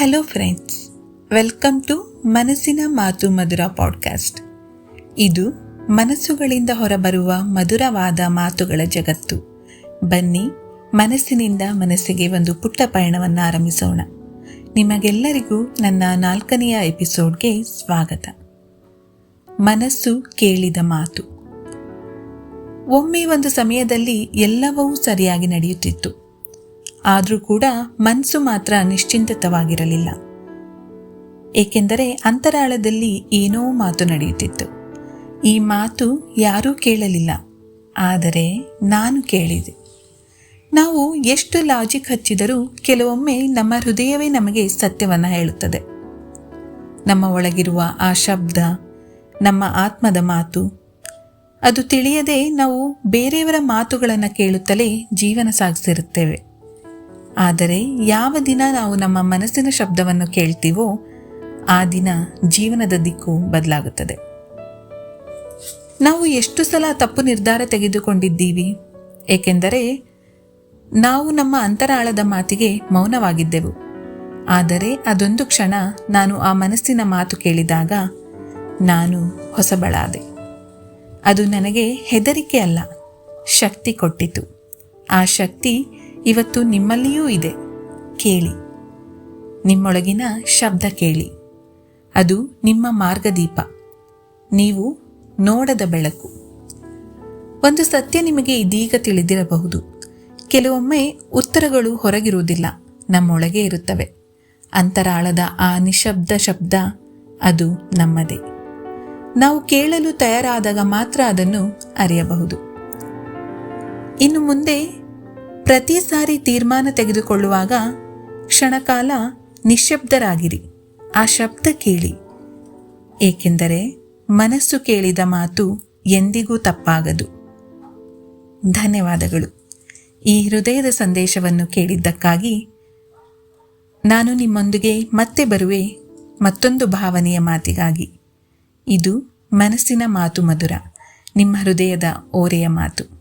Hello friends welcome to ಮನಸ್ಸಿನ ಮಾತು ಮಧುರ podcast ಇದು ಮನಸ್ಸುಗಳಿಂದ ಹೊರಬರುವ ಮಧುರವಾದ ಮಾತುಗಳ ಜಗತ್ತು. ಬನ್ನಿ, ಮನಸ್ಸಿನಿಂದ ಮನಸ್ಸಿಗೆ ಒಂದು ಪುಟ್ಟ ಪಯಣವನ್ನು ಆರಂಭಿಸೋಣ. ನಿಮಗೆಲ್ಲರಿಗೂ ನನ್ನ ನಾಲ್ಕನೆಯ ಎಪಿಸೋಡ್ಗೆ ಸ್ವಾಗತ. ಮನಸ್ಸು ಕೇಳಿದ ಮಾತು. ಒಮ್ಮೆ ಒಂದು ಸಮಯದಲ್ಲಿ ಎಲ್ಲವೂ ಸರಿಯಾಗಿ ನಡೆಯುತ್ತಿತ್ತು. ಆದರೂ ಕೂಡ ಮನಸ್ಸು ಮಾತ್ರ ನಿಶ್ಚಿಂತವಾಗಿರಲಿಲ್ಲ ಏಕೆಂದರೆ ಅಂತರಾಳದಲ್ಲಿ ಏನೋ ಮಾತು ನಡೆಯುತ್ತಿತ್ತು. ಈ ಮಾತು ಯಾರೂ ಕೇಳಲಿಲ್ಲ. ಆದರೆ ನಾನು ಕೇಳಿದೆ. ನಾವು ಎಷ್ಟು ಲಾಜಿಕ್ ಹಚ್ಚಿದರೂ ಕೆಲವೊಮ್ಮೆ ನಮ್ಮ ಹೃದಯವೇ ನಮಗೆ ಸತ್ಯವನ್ನು ಹೇಳುತ್ತದೆ. ನಮ್ಮ ಒಳಗಿರುವ ಆ ಶಬ್ದ, ನಮ್ಮ ಆತ್ಮದ ಮಾತು, ಅದು ತಿಳಿಯದೆ ನಾವು ಬೇರೆಯವರ ಮಾತುಗಳನ್ನು ಕೇಳುತ್ತಲೇ ಜೀವನ ಸಾಗಿಸಿರುತ್ತೇವೆ. ಆದರೆ ಯಾವ ದಿನ ನಾವು ನಮ್ಮ ಮನಸ್ಸಿನ ಶಬ್ದವನ್ನು ಕೇಳ್ತೀವೋ ಆ ದಿನ ಜೀವನದ ದಿಕ್ಕು ಬದಲಾಗುತ್ತದೆ. ನಾವು ಎಷ್ಟು ಸಲ ತಪ್ಪು ನಿರ್ಧಾರ ತೆಗೆದುಕೊಂಡಿದ್ದೀವಿ? ಏಕೆಂದರೆ ನಾವು ನಮ್ಮ ಅಂತರಾಳದ ಮಾತಿಗೆ ಮೌನವಾಗಿದ್ದೆವು. ಆದರೆ ಅದೊಂದು ಕ್ಷಣ ನಾನು ಆ ಮನಸ್ಸಿನ ಮಾತು ಕೇಳಿದಾಗ ನಾನು ಹೊಸಬಳಾದೆ. ಅದು ನನಗೆ ಹೆದರಿಕೆ ಅಲ್ಲ, ಶಕ್ತಿ ಕೊಟ್ಟಿತು. ಆ ಶಕ್ತಿ ಇವತ್ತು ನಿಮ್ಮಲ್ಲಿಯೂ ಇದೆ. ಕೇಳಿ. ನಿಮ್ಮೊಳಗಿನ ಶಬ್ದ ಕೇಳಿ. ಅದು ನಿಮ್ಮ ಮಾರ್ಗದೀಪ. ನೀವು ನೋಡದ ಬೆಳಕು. ಒಂದು ಸತ್ಯ ನಿಮಗೆ ಇದೀಗ ತಿಳಿದಿರಬಹುದು. ಕೆಲವೊಮ್ಮೆ ಉತ್ತರಗಳು ಹೊರಗಿರುವುದಿಲ್ಲ, ನಮ್ಮೊಳಗೆ ಇರುತ್ತವೆ. ಅಂತರಾಳದ ಆ ನಿಶಬ್ದ ಶಬ್ದ, ಅದು ನಮ್ಮದೇ. ನಾವು ಕೇಳಲು ತಯಾರಾದಾಗ ಮಾತ್ರ ಅದನ್ನು ಅರಿಯಬಹುದು. ಇನ್ನು ಮುಂದೆ ಪ್ರತಿ ಸಾರಿ ತೀರ್ಮಾನ ತೆಗೆದುಕೊಳ್ಳುವಾಗ ಕ್ಷಣಕಾಲ ನಿಶ್ಶಬ್ದರಾಗಿರಿ ಆ ಶಬ್ದ ಕೇಳಿ. ಏಕೆಂದರೆ ಮನಸ್ಸು ಕೇಳಿದ ಮಾತು ಎಂದಿಗೂ ತಪ್ಪಾಗದು. ಧನ್ಯವಾದಗಳು. ಈ ಹೃದಯದ ಸಂದೇಶವನ್ನು ಕೇಳಿದ್ದಕ್ಕಾಗಿ ನಾನು ನಿಮ್ಮೊಂದಿಗೆ ಮತ್ತೆ ಬರುವೆ ಮತ್ತೊಂದು ಭಾವನೆಯ ಮಾತಿಗಾಗಿ. ಇದು ಮನಸ್ಸಿನ ಮಾತು ಮಧುರ, ನಿಮ್ಮ ಹೃದಯದ ಓರೆಯ ಮಾತು.